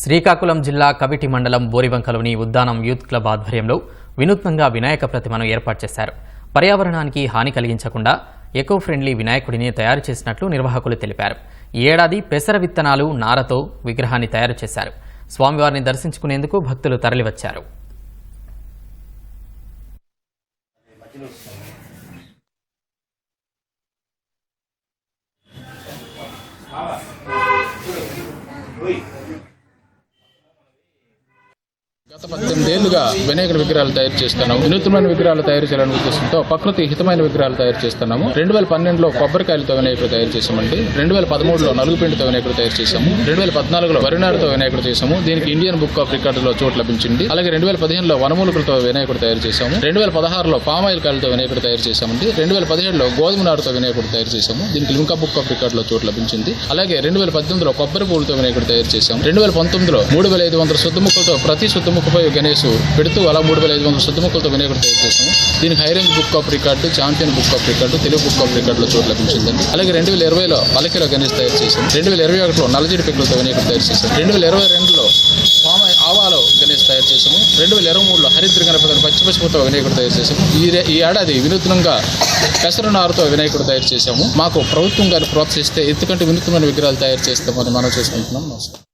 శ్రీకాకుళం జిల్లా కవిటి మండలం బోరివంకలోని Uddanam youth club ఆధ్వర్యంలో వినూత్నంగా వినాయక ప్రతిమను ఏర్పాటు చేశారు. పర్యావరణానికి హాని కలిగించకుండా ఎకో ఫ్రెండ్లీ వినాయకుడిని తయారు చేసినట్లు నిర్వాహకులు తెలిపారు. ఈ ఏడాది పెసర విత్తనాలు నారతో విగ్రహాన్ని తయారు చేశారు. స్వామివారిని దర్శించుకునేందుకు భక్తులు తరలివచ్చారు. గత పద్దెనిమిది ఏళ్ళుగా వినాయకుడి విగ్రహాలు తయారు చేస్తున్నాము. వినూత్నమైన విగ్రహాలు తయారు చేయాలనే ఉద్దేశంతో ప్రకృతి హితమైన విగ్రహాలు తయారు చేస్తున్నాము. రెండు వేల పన్నెండులో కొబ్బరికాయలతో వినాయకుడు తయారు చేసామండి రెండు వేల పదమూడులో నలుగుపిండితో వినాయకుడు తయారు చేసాము రెండు వేల పద్నాలుగులో వరినాడుతో వినాయకుడు చేసాము దీనికి ఇండియన్ బుక్ ఆఫ్ రికార్డులో చోటు లభించింది. అలాగే రెండు వేల పదిహేనులో వనమూలికలతో వినాయకుడు తయారు చేసాము రెండు వేల పదహారులో పామాయిల్ కాయలతో వినాయకుడు తయారు చేశామండి. రెండు వేల పదిహేడులో గోధుమ నారుతో వినాయకుడు తయారు చేసాము దీనికి లింకా బుక్ ఆఫ్ రికార్డులో చోటు లభించింది. అలాగే రెండు వేల పద్దెనిమిదిలో కొబ్బరి పూలతో వినాయకుడు తయారు చేసాం రెండు వేల పంతొమ్మిదిలో మూడు వేల ఐదు వందల శుద్ధముక్కలతో ప్రతి ముప్పై గణేష్ పెడుతూ అలా మూడు వేల ఐదు వందల శుద్ధముక్కలతో వినాయకుడు తయారు చేశాము. దీనికి high range book of record champion book of record Telugu book of రికార్డులో చోటు లభించిందండి. అలాగే రెండు వేల ఇరవైలో పలకిలో గణేష్ తయారు చేశాను రెండు వేల ఇరవై ఒకటిలో నలజడి పిక్కలతో వినాయకుడు తయారు చేశాను రెండు వేల ఇరవై రెండులో పామ ఆవాలో గణేష్ తయారు చేసాము రెండు వేల ఇరవై మూడులో హరిద్ర గణపతిని పచ్చి పసుపుతో వినాయకుడు తయారు చేశాము. ఈ ఈ ఏడాది వినూత్నంగా పెసరనారుతో వినాయకుడు తయారు చేసాము మాకు ప్రభుత్వం గారు ప్రోత్సహిస్తే ఎందుకంటే వినూత్నమైన విగ్రహాలు తయారు చేస్తామని మనం చేసుకుంటున్నాం. నమస్కారం.